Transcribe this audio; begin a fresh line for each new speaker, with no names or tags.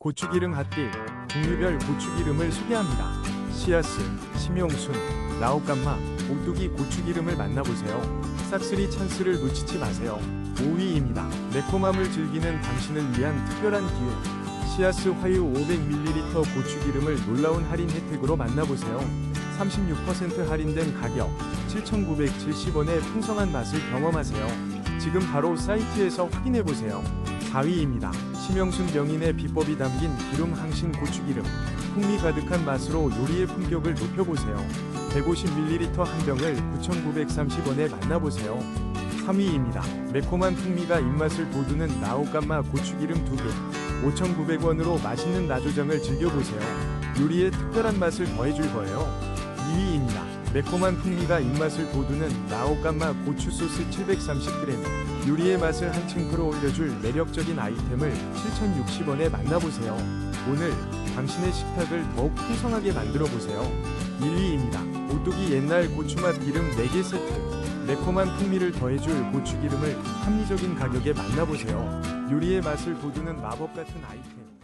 고추기름 핫딜, 종류별 고추기름을 소개합니다. 씨앗스, 심용순, 라오감마, 오뚜기 고추기름을 만나보세요. 싹쓸이 찬스를 놓치지 마세요. 5위입니다. 매콤함을 즐기는 당신을 위한 특별한 기회. 씨앗스 화유 500ml 고추기름을 놀라운 할인 혜택으로 만나보세요. 36% 할인된 가격, 7,970원의 풍성한 맛을 경험하세요. 지금 바로 사이트에서 확인해보세요. 4위입니다. 심영순 명인의 비법이 담긴 기름 항신 고추기름. 풍미 가득한 맛으로 요리의 품격을 높여보세요. 150ml 한 병을 9,930원에 만나보세요. 3위입니다. 매콤한 풍미가 입맛을 돋우는 나오감마 고추기름 2개. 5,900원으로 맛있는 나조장을 즐겨보세요. 요리에 특별한 맛을 더해줄 거예요. 2위입니다. 매콤한 풍미가 입맛을 돋우는 나오감마 고추 소스 730g. 요리의 맛을 한층 끌어올려줄 매력적인 아이템을 7,060원에 만나보세요. 오늘 당신의 식탁을 더욱 풍성하게 만들어 보세요. 1위입니다. 오뚜기 옛날 고추맛 기름 4개 세트. 매콤한 풍미를 더해줄 고추기름을 합리적인 가격에 만나보세요. 요리의 맛을 돋우는 마법 같은 아이템.